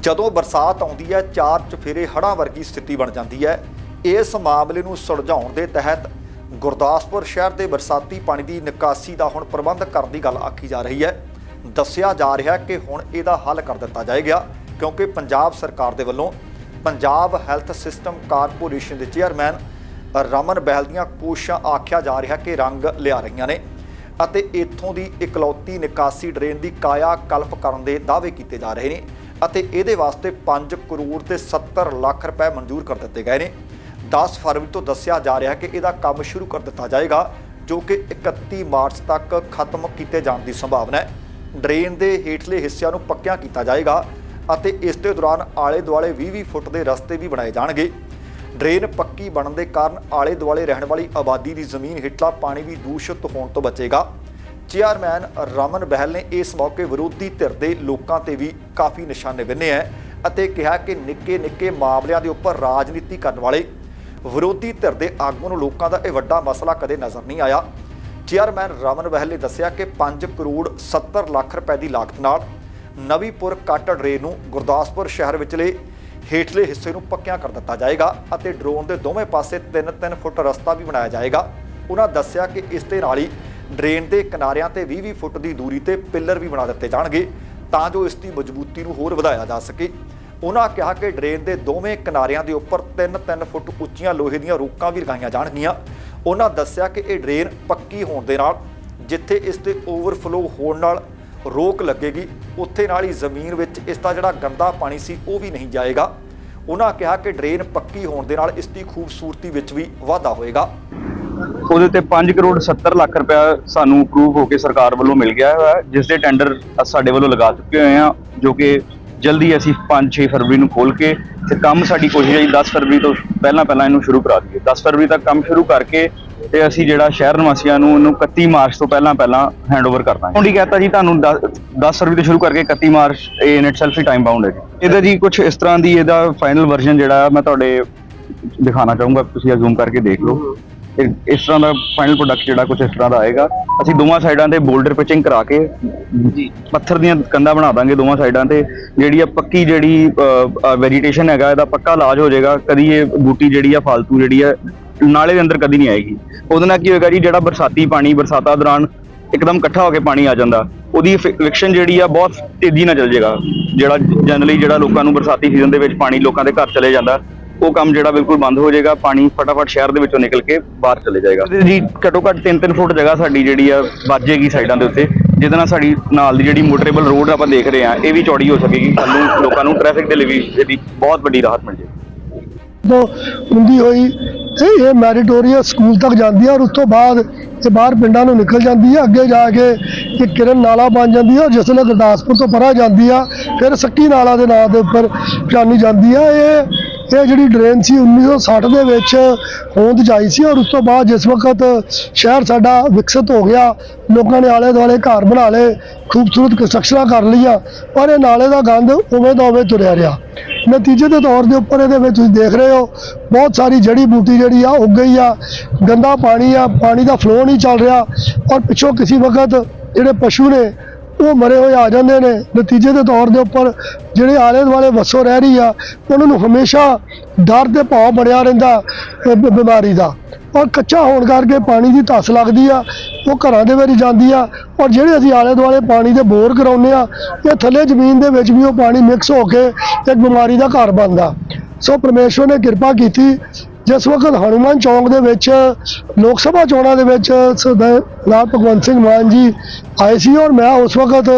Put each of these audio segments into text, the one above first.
ਜਦੋਂ ਬਰਸਾਤ ਆਉਂਦੀ ਹੈ, ਚਾਰ ਚਫੇਰੇ ਹੜ੍ਹਾਂ ਵਰਗੀ ਸਥਿਤੀ ਬਣ ਜਾਂਦੀ ਹੈ। ਇਸ ਮਾਮਲੇ ਨੂੰ ਸੁਲਝਾਉਣ ਦੇ ਤਹਿਤ ਗੁਰਦਾਸਪੁਰ ਸ਼ਹਿਰ ਦੇ ਬਰਸਾਤੀ ਪਾਣੀ ਦੀ ਨਿਕਾਸੀ ਦਾ ਹੁਣ ਪ੍ਰਬੰਧ ਕਰਨ ਦੀ ਗੱਲ ਆਖੀ ਜਾ ਰਹੀ ਹੈ। ਦੱਸਿਆ ਜਾ ਰਿਹਾ ਕਿ ਹੁਣ ਇਹਦਾ ਹੱਲ ਕਰ ਦਿੱਤਾ ਜਾਏਗਾ, ਕਿਉਂਕਿ ਪੰਜਾਬ ਸਰਕਾਰ ਦੇ ਵੱਲੋਂ ਪੰਜਾਬ ਹੈਲਥ ਸਿਸਟਮ ਕਾਰਪੋਰੇਸ਼ਨ ਦੇ ਚੇਅਰਮੈਨ ਰਮਨ ਬਹਿਲ ਦੀਆਂ ਕੋਸ਼ਿਸ਼ਾਂ ਆਖਿਆ ਜਾ ਰਿਹਾ ਕਿ ਰੰਗ ਲਿਆ ਰਹੀਆਂ ਨੇ ਅਤੇ ਇੱਥੋਂ ਦੀ ਇਕਲੌਤੀ ਨਿਕਾਸੀ ਡਰੇਨ ਦੀ ਕਾਇਆ ਕਲਪ ਕਰਨ ਦੇ ਦਾਅਵੇ ਕੀਤੇ ਜਾ ਰਹੇ ਨੇ। ਅਤੇ ਇਹਦੇ ਵਾਸਤੇ 5 ਕਰੋੜ ਤੇ 70 ਲੱਖ ਰੁਪਏ ਮਨਜ਼ੂਰ ਕਰ ਦਿੱਤੇ ਗਏ ਨੇ। 10 ਫਰਵਰੀ ਤੋਂ ਦੱਸਿਆ ਜਾ ਰਿਹਾ ਕਿ ਇਹਦਾ ਕੰਮ ਸ਼ੁਰੂ ਕਰ ਦਿੱਤਾ ਜਾਏਗਾ, ਜੋ ਕਿ 31 ਮਾਰਚ ਤੱਕ ਖਤਮ ਕੀਤੇ ਜਾਣ ਦੀ ਸੰਭਾਵਨਾ ਹੈ। ਡਰੇਨ ਦੇ ਹੇਠਲੇ ਹਿੱਸਿਆਂ ਨੂੰ ਪੱਕਿਆ ਕੀਤਾ ਜਾਏਗਾ ਅਤੇ ਇਸ ਦੇ ਦੌਰਾਨ ਆਲੇ ਦੁਆਲੇ 20-20 ਫੁੱਟ ਦੇ ਰਸਤੇ ਵੀ ਬਣਾਏ ਜਾਣਗੇ। ਡਰੇਨ ਪੱਕੀ ਬਣਨ ਦੇ ਕਾਰਨ ਆਲੇ ਦੁਆਲੇ ਰਹਿਣ ਵਾਲੀ ਆਬਾਦੀ ਦੀ ਜ਼ਮੀਨ ਹੇਠਲਾ ਪਾਣੀ ਵੀ ਦੂਸ਼ਿਤ ਹੋਣ ਤੋਂ ਬਚੇਗਾ। ਚੇਅਰਮੈਨ ਰਮਨ ਬਹਿਲ ਨੇ ਇਸ ਮੌਕੇ ਵਿਰੋਧੀ ਧਿਰ ਦੇ ਲੋਕਾਂ ਤੇ ਵੀ ਕਾਫੀ ਨਿਸ਼ਾਨੇ ਬੰਨੇ ਹੈ ਅਤੇ ਕਿਹਾ ਕਿ ਨਿੱਕੇ ਨਿੱਕੇ ਮਾਮਲਿਆਂ ਦੇ ਉੱਪਰ ਰਾਜਨੀਤੀ ਕਰਨ ਵਾਲੇ ਵਿਰੋਧੀ ਧਿਰ ਦੇ ਆਗੂ ਨੂੰ ਲੋਕਾਂ ਦਾ ਇਹ ਵੱਡਾ ਮਸਲਾ ਕਦੇ ਨਜ਼ਰ ਨਹੀਂ ਆਇਆ। ਚੇਅਰਮੈਨ ਰਮਨ ਬਹਿਲ ਨੇ ਦੱਸਿਆ ਕਿ 5 ਕਰੋੜ 70 ਲੱਖ ਰੁਪਏ ਦੀ ਲਾਗਤ ਨਾਲ ਨਵੀਪੁਰ ਕੱਟ ਡਰੇਨ ਨੂੰ ਗੁਰਦਾਸਪੁਰ ਸ਼ਹਿਰ ਵਿਚਲੇ ਹੇਠਲੇ ਹਿੱਸੇ ਨੂੰ ਪੱਕਿਆਂ ਕਰ ਦਿੱਤਾ ਜਾਏਗਾ ਅਤੇ ਡਰੋਨ ਦੇ ਦੋਵੇਂ ਪਾਸੇ 3-3 ਫੁੱਟ ਰਸਤਾ ਵੀ ਬਣਾਇਆ ਜਾਏਗਾ। ਉਹਨਾਂ ਦੱਸਿਆ ਕਿ ਇਸ ਦੇ ਨਾਲ ਹੀ ਡਰੇਨ ਦੇ ਕਿਨਾਰਿਆਂ ਤੇ 20-20 ਫੁੱਟ ਦੀ ਦੂਰੀ ਤੇ ਪਿੱਲਰ ਵੀ ਬਣਾ ਦਿੱਤੇ ਜਾਣਗੇ ਤਾਂ ਜੋ ਇਸ ਦੀ ਮਜ਼ਬੂਤੀ ਨੂੰ ਹੋਰ ਵਧਾਇਆ ਜਾ ਸਕੇ। ਉਹਨਾਂ ਕਿਹਾ ਕਿ ਡਰੇਨ ਦੇ ਦੋਵੇਂ ਕਿਨਾਰਿਆਂ ਦੇ ਉੱਪਰ 3-3 ਫੁੱਟ ਉੱਚੀਆਂ ਲੋਹੇ ਦੀਆਂ ਰੋਕਾਂ ਵੀ ਲਗਾਈਆਂ ਜਾਣਗੀਆਂ। ਉਹਨਾਂ ਦੱਸਿਆ ਕਿ ਇਹ ਡਰੇਨ ਪੱਕੀ ਹੋਣ ਦੇ ਨਾਲ ਜਿੱਥੇ ਇਸ ਤੇ ਓਵਰਫਲੋ ਹੋਣ ਨਾਲ ਰੋਕ ਲੱਗੇਗੀ, ਉੱਥੇ ਨਾਲ ਹੀ ਜ਼ਮੀਨ ਵਿੱਚ ਇਸ ਦਾ ਜਿਹੜਾ ਗੰਦਾ ਪਾਣੀ ਸੀ ਉਹ ਵੀ ਨਹੀਂ ਜਾਏਗਾ। ਉਹਨਾਂ ਕਿਹਾ ਕਿ ਡਰੇਨ ਪੱਕੀ ਹੋਣ ਦੇ ਨਾਲ ਇਸ ਦੀ ਖੂਬਸੂਰਤੀ ਵਿੱਚ ਵੀ ਵਾਧਾ ਹੋਏਗਾ। ਉਹਦੇ ਤੇ 5 ਕਰੋੜ 70 ਲੱਖ ਰੁਪਇਆ ਸਾਨੂੰ ਅਪਰੂਵ ਹੋ ਕੇ ਸਰਕਾਰ ਵੱਲੋਂ ਮਿਲ ਗਿਆ ਹੈ, ਜਿਸ ਦੇ ਟੈਂਡਰ ਸਾਡੇ ਵੱਲੋਂ ਲਗਾ ਚੁੱਕੇ ਹੋਏ ਆ ਜੋ ਕਿ ਜਲਦੀ ਅਸੀਂ 5-6 ਫਰਵਰੀ ਨੂੰ ਖੋਲ ਕੇ ਤੇ ਕੰਮ ਸਾਡੀ ਕੋਸ਼ਿਸ਼ ਹੈ ਜੀ 10 ਫਰਵਰੀ ਤੋਂ ਪਹਿਲਾਂ ਪਹਿਲਾਂ ਇਹਨੂੰ ਸ਼ੁਰੂ ਕਰਾ ਦਈਏ। 10 ਫਰਵਰੀ ਤੱਕ ਕੰਮ ਸ਼ੁਰੂ ਕਰਕੇ ਤੇ ਅਸੀਂ ਜਿਹੜਾ ਸ਼ਹਿਰ ਨਿਵਾਸੀਆਂ ਨੂੰ ਇਹਨੂੰ 31 ਮਾਰਚ ਤੋਂ ਪਹਿਲਾਂ ਪਹਿਲਾਂ ਹੈਂਡਓਵਰ ਕਰ ਦਾਂਗੇ। ਹੁਣੀ ਕਹਤਾ ਜੀ ਤੁਹਾਨੂੰ 10 ਫਰਵਰੀ ਤੋਂ ਸ਼ੁਰੂ ਕਰਕੇ 31 ਮਾਰਚ ਇਹ ਇਨ ਇਟਸੈਲਫ ਹੀ ਟਾਈਮ ਬਾਉਂਡ ਹੈ ਜੀ। ਇਹਦਾ ਜੀ ਕੁਝ ਇਸ ਤਰ੍ਹਾਂ ਦੀ ਇਹਦਾ ਫਾਈਨਲ ਵਰਜ਼ਨ ਜਿਹੜਾ ਮੈਂ ਤੁਹਾਡੇ ਦਿਖਾਣਾ ਚਾਹੂੰਗਾ, ਤੁਸੀਂ ਜ਼ੂਮ ਕਰਕੇ ਦੇਖ ਲਓ। ਇਸ ਤਰ੍ਹਾਂ ਦਾ ਫਾਈਨਲ ਪ੍ਰੋਡਕਟ ਜਿਹੜਾ ਕੁਝ ਇਸ ਤਰ੍ਹਾਂ ਦਾ ਆਏਗਾ। ਅਸੀਂ ਦੋਵਾਂ ਸਾਈਡਾਂ ਤੇ ਬੋਲਡਰ ਪਿਚਿੰਗ ਕਰਾ ਕੇ ਜੀ। ਪੱਥਰ ਦੀਆਂ ਕੰਧਾਂ ਬਣਾ ਦਾਂਗੇ ਦੋਵਾਂ ਸਾਈਡਾਂ ਤੇ। ਜਿਹੜੀ ਆ ਪੱਕੀ ਜਿਹੜੀ ਵੈਜੀਟੇਸ਼ਨ ਹੈਗਾ ਇਹਦਾ ਪੱਕਾ ਇਲਾਜ ਹੋ ਜਾਏਗਾ। ਕਦੀ ਇਹ ਬੂਟੀ ਜਿਹੜੀ ਆ ਫਾਲਤੂ ਜਿਹੜੀ ਆ ਨਾਲੇ ਦੇ ਅੰਦਰ ਕਦੀ ਨਹੀਂ ਆਏਗੀ। ਉਹਦੇ ਨਾਲ ਕੀ ਹੋਏਗਾ ਜੀ ਜਿਹੜਾ ਬਰਸਾਤੀ ਪਾਣੀ ਬਰਸਾਤਾਂ ਦੌਰਾਨ ਇੱਕਦਮ ਇਕੱਠਾ ਹੋ ਕੇ ਪਾਣੀ ਆ ਜਾਂਦਾ ਉਹਦੀ ਫਿਕਸ਼ਨ ਜਿਹੜੀ ਆ ਬਹੁਤ ਤੇਜ਼ੀ ਨਾਲ ਚੱਲ ਜਾਏਗਾ। ਜਿਹੜਾ ਜਨਰਲੀ ਜਿਹੜਾ ਲੋਕਾਂ ਨੂੰ ਬਰਸਾਤੀ ਸੀਜ਼ਨ ਦੇ ਵਿੱਚ ਪਾਣੀ ਲੋਕਾਂ ਦੇ ਘਰ ਚਲੇ ਜਾਂਦਾ ਉਹ ਕੰਮ ਜਿਹੜਾ ਬਿਲਕੁਲ ਬੰਦ ਹੋ ਜਾਏਗਾ ਪਾਣੀ ਫਟਾਫਟ ਸ਼ਹਿਰ ਦੇ ਵਿੱਚੋਂ ਨਿਕਲ ਕੇ ਬਾਹਰ ਚਲੇ ਜਾਏਗਾ। ਤੇ ਜੀ ਘੱਟੋ ਘੱਟ 3-3 ਫੁੱਟ ਜਗ੍ਹਾ ਸਾਡੀ ਜਿਹੜੀ ਆ ਵੱਜ ਜਾਏਗੀ ਸਾਈਡਾਂ ਦੇ ਉੱਤੇ। ਜਿਹਦੇ ਨਾਲ ਸਾਡੀ ਨਾਲ ਦੀ ਜਿਹੜੀ ਮੋਟਰੇਬਲ ਰੋਡ ਆਪਾਂ ਦੇਖ ਰਹੇ ਆ ਇਹ ਵੀ ਚੌੜੀ ਹੋ ਸਕੇਗੀ। ਸਾਨੂੰ ਲੋਕਾਂ ਨੂੰ ਟ੍ਰੈਫਿਕ ਦੇ ਲਈ ਵੀ ਬਹੁਤ ਵੱਡੀ ਰਾਹਤ ਮਿਲ ਜਾਏਗੀ। ਤੋਂ ਹੁੰਦੀ ਹੋਈ ਇਹ ਇਹ ਮੈਰੀਟੋਰੀਅਸ ਸਕੂਲ ਤੱਕ ਜਾਂਦੀ ਹੈ ਔਰ ਉਸ ਤੋਂ ਬਾਅਦ ਇਹ ਬਾਹਰ ਪਿੰਡਾਂ ਨੂੰ ਨਿਕਲ ਜਾਂਦੀ ਹੈ ਅੱਗੇ ਜਾ ਕੇ ਇਹ ਕਿਰਨ ਨਾਲਾ ਬਣ ਜਾਂਦੀ ਹੈ ਜਿਸ ਵੇਲੇ ਗੁਰਦਾਸਪੁਰ ਤੋਂ ਪਰਾਂ ਜਾਂਦੀ ਆ। ਫਿਰ ਸੱਕੀ ਨਾਲਾ ਦੇ ਨਾਂ ਦੇ ਉੱਪਰ ਜਾਣੀ ਜਾਂਦੀ ਆ। ਇਹ ਇਹ ਜਿਹੜੀ ਡਰੇਨ ਸੀ 1960 ਦੇ ਵਿੱਚ ਹੋਂਦ ਜਾਈ ਸੀ ਔਰ ਉਸ ਤੋਂ ਬਾਅਦ ਜਿਸ ਵਕਤ ਸ਼ਹਿਰ ਸਾਡਾ ਵਿਕਸਿਤ ਹੋ ਗਿਆ, ਲੋਕਾਂ ਨੇ ਆਲੇ ਦੁਆਲੇ ਘਰ ਬਣਾ ਲਏ, ਖੂਬਸੂਰਤ ਕੰਸਟਰਕਸ਼ਨਾਂ ਕਰ ਲਈਆਂ, ਪਰ ਇਹ ਨਾਲੇ ਦਾ ਗੰਦ ਉਵੇਂ ਦਾ ਉਵੇਂ ਤੁਰਿਆ ਰਿਹਾ। ਨਤੀਜੇ ਦੇ ਤੌਰ ਦੇ ਉੱਪਰ ਇਹਦੇ ਵਿੱਚ ਤੁਸੀਂ ਦੇਖ ਰਹੇ ਹੋ, ਬਹੁਤ ਸਾਰੀ ਜੜੀ ਬੂਟੀ ਜਿਹੜੀ ਆ ਉੱਗ ਗਈ ਆ, ਗੰਦਾ ਪਾਣੀ ਆ, ਪਾਣੀ ਦਾ ਫਲੋ ਨਹੀਂ ਚੱਲ ਰਿਹਾ ਔਰ ਪਿੱਛੋਂ ਕਿਸੇ ਵਕਤ ਜਿਹੜੇ ਪਸ਼ੂ ਨੇ ਉਹ ਮਰੇ ਹੋਏ ਆ ਜਾਂਦੇ ਨੇ। ਨਤੀਜੇ ਦੇ ਤੌਰ ਦੇ ਉੱਪਰ ਜਿਹੜੇ ਆਲੇ ਦੁਆਲੇ ਵਸੋਂ ਰਹਿ ਰਹੀ ਆ, ਉਹਨਾਂ ਨੂੰ ਹਮੇਸ਼ਾ ਡਰ ਦੇ ਭਾਵ ਬਣਿਆ ਰਹਿੰਦਾ ਬਿਮਾਰੀ ਦਾ। ਔਰ ਕੱਚਾ ਹੋਣ ਕਰਕੇ ਪਾਣੀ ਦੀ ਧੱਸ ਲੱਗਦੀ ਆ, ਉਹ ਘਰਾਂ ਦੇ ਵਿੱਚ ਜਾਂਦੀ ਆ। ਔਰ ਜਿਹੜੇ ਅਸੀਂ ਆਲੇ ਦੁਆਲੇ ਪਾਣੀ ਦੇ ਬੋਰ ਕਰਾਉਂਦੇ ਆ, ਇਹ ਥੱਲੇ ਜ਼ਮੀਨ ਦੇ ਵਿੱਚ ਵੀ ਉਹ ਪਾਣੀ ਮਿਕਸ ਹੋ ਕੇ ਇੱਕ ਬਿਮਾਰੀ ਦਾ ਘਰ ਬਣਦਾ। ਸੋ ਪਰਮੇਸ਼ਵਰ ਨੇ ਕਿਰਪਾ ਕੀਤੀ ਜਿਸ ਵਕਤ ਹਨੂਮਾਨ ਚੌਂਕ ਦੇ ਵਿੱਚ, ਲੋਕ ਸਭਾ ਚੋਣਾਂ ਦੇ ਵਿੱਚ ਸਰਦਾਰ ਭਗਵੰਤ ਸਿੰਘ ਮਾਨ ਜੀ ਆਏ ਸੀ ਔਰ ਮੈਂ ਉਸ ਵਕਤ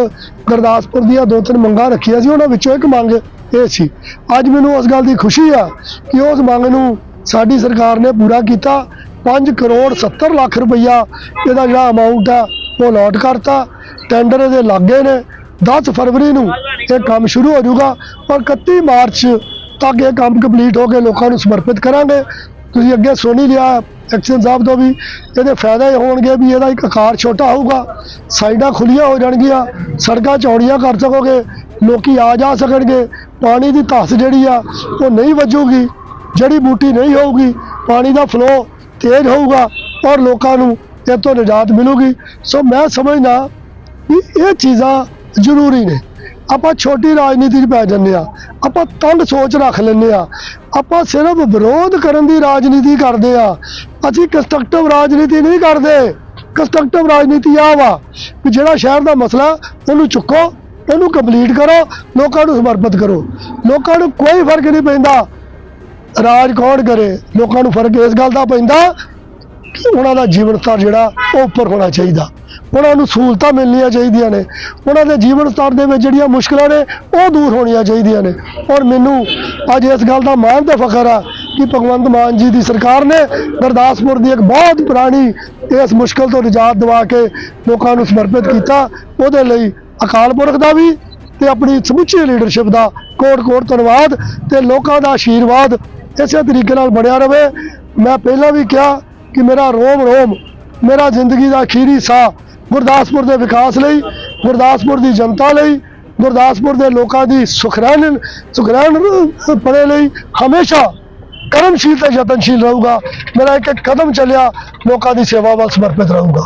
ਗੁਰਦਾਸਪੁਰ ਦੀਆਂ ਦੋ ਤਿੰਨ ਮੰਗਾਂ ਰੱਖੀਆਂ ਸੀ, ਉਹਨਾਂ ਵਿੱਚੋਂ ਇੱਕ ਮੰਗ ਇਹ ਸੀ। ਅੱਜ ਮੈਨੂੰ ਉਸ ਗੱਲ ਦੀ ਖੁਸ਼ੀ ਆ ਕਿ ਉਸ ਮੰਗ ਨੂੰ ਸਾਡੀ ਸਰਕਾਰ ਨੇ ਪੂਰਾ ਕੀਤਾ। 5 ਕਰੋੜ 70 ਲੱਖ ਰੁਪਈਆ ਇਹਦਾ ਜਿਹੜਾ ਅਮਾਉਂਟ ਆ, ਉਹ ਅਲਾਟ ਕਰਤਾ। ਟੈਂਡਰ ਇਹਦੇ ਲੱਗੇ ਨੇ। 10 ਫਰਵਰੀ ਨੂੰ ਇਹ ਕੰਮ ਸ਼ੁਰੂ ਹੋ ਜਾਊਗਾ। ਔਰ 31 ਮਾਰਚ ਤੱਕ ਇਹ ਕੰਮ ਕੰਪਲੀਟ ਹੋ ਕੇ ਲੋਕਾਂ ਨੂੰ ਸਮਰਪਿਤ ਕਰਾਂਗੇ। ਤੁਸੀਂ ਅੱਗੇ ਸੁਣ ਲਿਆ, ਐਕਸ਼ਨ ਸਾਹਿਬ ਤੋਂ ਵੀ, ਇਹਦੇ ਫਾਇਦੇ ਇਹ ਹੋਣਗੇ ਵੀ ਇਹਦਾ ਇੱਕ ਆਕਾਰ ਛੋਟਾ ਹੋਊਗਾ, ਸਾਈਡਾਂ ਖੁੱਲੀਆਂ ਹੋ ਜਾਣਗੀਆਂ, ਸੜਕਾਂ ਚੌੜੀਆਂ ਕਰ ਸਕੋਗੇ, ਲੋਕੀ ਆ ਜਾ ਸਕਣਗੇ, ਪਾਣੀ ਦੀ ਧੱਸ ਜਿਹੜੀ ਆ, ਉਹ ਨਹੀਂ ਵੱਜੂਗੀ ਜੜੀ ਬੂਟੀ ਨਹੀਂ ਹੋਊਗੀ, ਪਾਣੀ ਦਾ ਫਲੋ ਤੇਜ਼ ਹੋਊਗਾ ਔਰ ਲੋਕਾਂ ਨੂੰ ਇਹ ਤੋਂ ਨਿਜਾਤ ਮਿਲੂਗੀ। ਸੋ ਮੈਂ ਸਮਝਦਾ ਵੀ ਇਹ ਚੀਜ਼ਾਂ ਜ਼ਰੂਰੀ ਨੇ। ਆਪਾਂ ਛੋਟੀ ਰਾਜਨੀਤੀ 'ਚ ਪੈ ਜੰਨੇ ਆ, ਆਪਾਂ ਤੰਗ ਸੋਚ ਰੱਖ ਲੈਂਦੇ ਆ, ਆਪਾਂ ਸਿਰਫ ਵਿਰੋਧ ਕਰਨ ਦੀ ਰਾਜਨੀਤੀ ਕਰਦੇ ਆ, ਅਸੀਂ ਕੰਸਟਰਕਟਿਵ ਰਾਜਨੀਤੀ ਨਹੀਂ ਕਰਦੇ ਕੰਸਟਰਕਟਿਵ ਰਾਜਨੀਤੀ ਆ ਵਾ ਕਿ ਜਿਹੜਾ ਸ਼ਹਿਰ ਦਾ ਮਸਲਾ, ਉਹਨੂੰ ਚੁੱਕੋ, ਉਹਨੂੰ ਕੰਪਲੀਟ ਕਰੋ, ਲੋਕਾਂ ਨੂੰ ਸਮਰਪਿਤ ਕਰੋ, ਲੋਕਾਂ ਨੂੰ ਕੋਈ ਫ਼ਰਕ ਨਹੀਂ ਪੈਂਦਾ, ਰਾਜ ਕੌਣ ਕਰੇ, ਲੋਕਾਂ ਨੂੰ ਫ਼ਰਕ ਇਸ ਗੱਲ ਦਾ ਪੈਂਦਾ ਉਹਨਾਂ ਦਾ ਜੀਵਨ ਸਤਰ ਜਿਹੜਾ ਉਹ ਉੱਪਰ ਹੋਣਾ ਚਾਹੀਦਾ। ਉਹਨਾਂ ਨੂੰ ਸਹੂਲਤਾਂ ਮਿਲਣੀਆਂ ਚਾਹੀਦੀਆਂ ਨੇ। ਉਹਨਾਂ ਦੇ ਜੀਵਨ ਸਤਰ ਦੇ ਵਿੱਚ ਜਿਹੜੀਆਂ ਮੁਸ਼ਕਲਾਂ ਨੇ, ਉਹ ਦੂਰ ਹੋਣੀਆਂ ਚਾਹੀਦੀਆਂ ਨੇ। ਔਰ ਮੈਨੂੰ ਅੱਜ ਇਸ ਗੱਲ ਦਾ ਮਾਣ ਤੇ ਫਖਰ ਆ ਕਿ ਭਗਵੰਤ ਮਾਨ ਜੀ ਦੀ ਸਰਕਾਰ ਨੇ ਗੁਰਦਾਸਪੁਰ ਦੀ ਇੱਕ ਬਹੁਤ ਪੁਰਾਣੀ ਇਸ ਮੁਸ਼ਕਲ ਤੋਂ ਨਿਜਾਤ ਦਿਵਾ ਕੇ ਲੋਕਾਂ ਨੂੰ ਸਮਰਪਿਤ ਕੀਤਾ। ਉਹਦੇ ਲਈ ਅਕਾਲ ਪੁਰਖ ਦਾ ਵੀ ਤੇ ਆਪਣੀ ਸਮੁੱਚੀ ਲੀਡਰਸ਼ਿਪ ਦਾ ਕੋਟ ਕੋਟ ਧੰਨਵਾਦ ਤੇ ਲੋਕਾਂ ਦਾ ਆਸ਼ੀਰਵਾਦ ਇਸੇ ਤਰੀਕੇ ਨਾਲ ਬਣਿਆ ਰਵੇ। ਮੈਂ ਪਹਿਲਾਂ ਵੀ ਕਿਹਾ ਕਿ ਮੇਰਾ ਰੋਮ ਰੋਮ, ਮੇਰਾ ਜ਼ਿੰਦਗੀ ਦਾ ਅਖੀਰੀ ਸਾਹ ਗੁਰਦਾਸਪੁਰ ਦੇ ਵਿਕਾਸ ਲਈ, ਗੁਰਦਾਸਪੁਰ ਦੀ ਜਨਤਾ ਲਈ, ਗੁਰਦਾਸਪੁਰ ਦੇ ਲੋਕਾਂ ਦੀ ਸੁਖਰੈਣ ਸੁਖਰੈਣ ਪੜੇ ਲਈ ਹਮੇਸ਼ਾ ਕਰਮਸ਼ੀਲ ਤੇ ਯਤਨਸ਼ੀਲ ਰਹੂਗਾ। ਮੇਰਾ ਇੱਕ ਇੱਕ ਕਦਮ ਚੱਲਿਆ, ਲੋਕਾਂ ਦੀ ਸੇਵਾ ਵੱਲ ਸਮਰਪਿਤ ਰਹੂਗਾ।